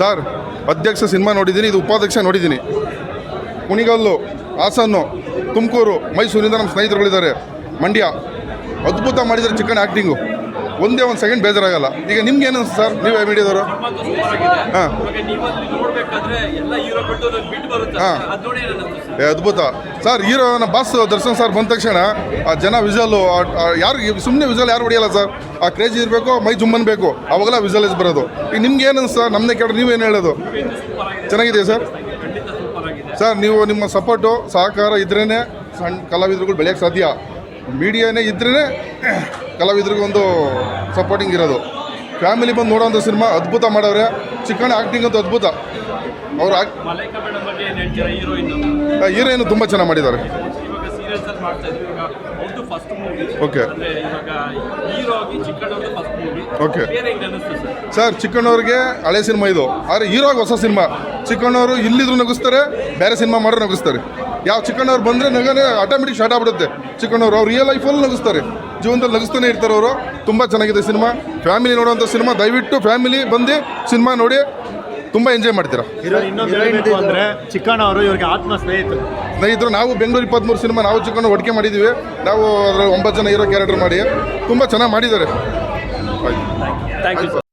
Sir ಅಧ್ಯಕ್ಷ cinema ನೋಡಿದ್ದೀನಿ ಇದು ಉಪಾಧ್ಯಕ್ಷ ನೋಡಿದ್ದೀನಿ. ಕುಣಿಗಲ್ಲು ಹಾಸನ್ನು ತುಮಕೂರು ಮೈಸೂರಿಂದ ನಮ್ಮ ಸ್ನೇಹಿತರುಗಳಿದ್ದಾರೆ. ಮಂಡ್ಯ ಅದ್ಭುತ ಮಾಡಿದ್ದಾರೆ ಚಿಕನ್ ಆ್ಯಕ್ಟಿಂಗು ಒಂದೇ ಒಂದು ಸೆಕೆಂಡ್ ಬೇಜಾರಾಗಲ್ಲ. ಈಗ ನಿಮ್ಗೆ ಏನು ಸರ್? ನೀವೇ ಮೀಡಿಯಾದವರು ಹಾಂ. ಹಾಂ. ಅದ್ಭುತ. ಸರ್ ಹೀರೋ ನಮ್ಮ ಬಾಸ್ ದರ್ಶನ್ ಸರ್ ಬಂದ ತಕ್ಷಣ ಆ ಜನ ವಿಸಲ್ಲು ಯಾರು ಸುಮ್ಮನೆ ವಿಸಲ್ ಯಾರು ಹೊಡಿಯಲ್ಲ ಸರ್? ಆ ಕ್ರೇಜ್ ಇರಬೇಕು ಮೈ ಜುಮ್ಮನ್ ಬೇಕು ಅವಾಗೆಲ್ಲ ಇಸ್ ಬರೋದು. ಈಗ ನಿಮ್ಗೆ ಏನು ಸರ್? ನಮ್ಮನ್ನೇ ಕೇಳಿ ನೀವೇನು ಹೇಳೋದು? ಚೆನ್ನಾಗಿದೆಯಾ ಚೆನ್ನಾಗಿದೆ ಸರ್ ಸರ್ ನೀವು ನಿಮ್ಮ ಸಪೋರ್ಟು ಸಹಕಾರ ಇದ್ರೇ ಸಣ್ಣ ಕಲಾವಿದರುಗಳು ಬೆಳೆಯೋಕ್ಕೆ ಸಾಧ್ಯ. ಮೀಡಿಯಾನೇ ಇದ್ರೇ ಕಲಾವಿದ್ರಿಗೆ ಒಂದು ಸಪೋರ್ಟಿಂಗ್ ಇರೋದು. ಫ್ಯಾಮಿಲಿ ಬಂದು ನೋಡೋವಂಥ ಸಿನಿಮಾ ಅದ್ಭುತ ಮಾಡವ್ರೆ. ಚಿಕ್ಕಣ್ಣ ಆ್ಯಕ್ಟಿಂಗ್ ಅಂತೂ ಅದ್ಭುತ. ಅವ್ರು ಹೀರೋಯಿನ್ ತುಂಬ ಚೆನ್ನಾಗಿ ಮಾಡಿದ್ದಾರೆ. Okay okay sir? ಚಿಕ್ಕಣ್ಣವ್ರಿಗೆ ಹಳೆ ಸಿನಿಮಾ ಇದು. ಆದರೆ ಹೀರೋಗೆ ಹೊಸ ಸಿನಿಮಾ ಚಿಕ್ಕಣ್ಣವರು ಇಲ್ಲಿದ್ರು ನಗಿಸ್ತಾರೆ ಬೇರೆ ಸಿನಿಮಾ ಮಾಡೋರು ನಗಿಸ್ತಾರೆ. ಯಾವ ಚಿಕ್ಕಣ್ಣವ್ರು ಬಂದರೆ ನಗನೇ ಆಟೋಮೆಟಿಕ್ ಶಾರ್ಟ್ ಆಗ್ಬಿಡುತ್ತೆ. ಚಿಕ್ಕಣ್ಣವ್ರು ಅವ್ರು ರಿಯಲ್ ಲೈಫಲ್ಲಿ ನಗಿಸ್ತಾರೆ. ಜೀವನದಲ್ಲಿ ನಗಿಸ್ತಾನೆ ಇರ್ತಾರೆ ಅವರು. ತುಂಬ ಚೆನ್ನಾಗಿದೆ ಸಿನಿಮಾ. ಫ್ಯಾಮಿಲಿ ನೋಡುವಂಥ ಸಿನಿಮಾ ದಯವಿಟ್ಟು ಫ್ಯಾಮಿಲಿ ಬಂದು ಸಿನಿಮಾ ನೋಡಿ ತುಂಬ ಎಂಜಾಯ್ ಮಾಡ್ತೀರಾ. ಅಂದರೆ ಚಿಕ್ಕಣ್ಣ ಅವರು ಇವ್ರಿಗೆ ಆತ್ಮ ಸ್ನೇಹಿತರು ಸ್ನೇಹಿತರು ನಾವು ಬೆಂಗಳೂರು ಇಪ್ಪತ್ತ್ಮೂರು ಸಿನಿಮಾ ನಾವು ಚಿಕ್ಕಣ್ಣ ಒಟ್ಟಿಗೆ ಮಾಡಿದ್ದೀವಿ ನಾವು ಅದರ ಒಂಬತ್ತು ಜನ ಇರೋ ಕ್ಯಾರೆಕ್ಟರ್ ಮಾಡಿ. ತುಂಬ ಚೆನ್ನಾಗಿ ಮಾಡಿದ್ದಾರೆ. Thank you sir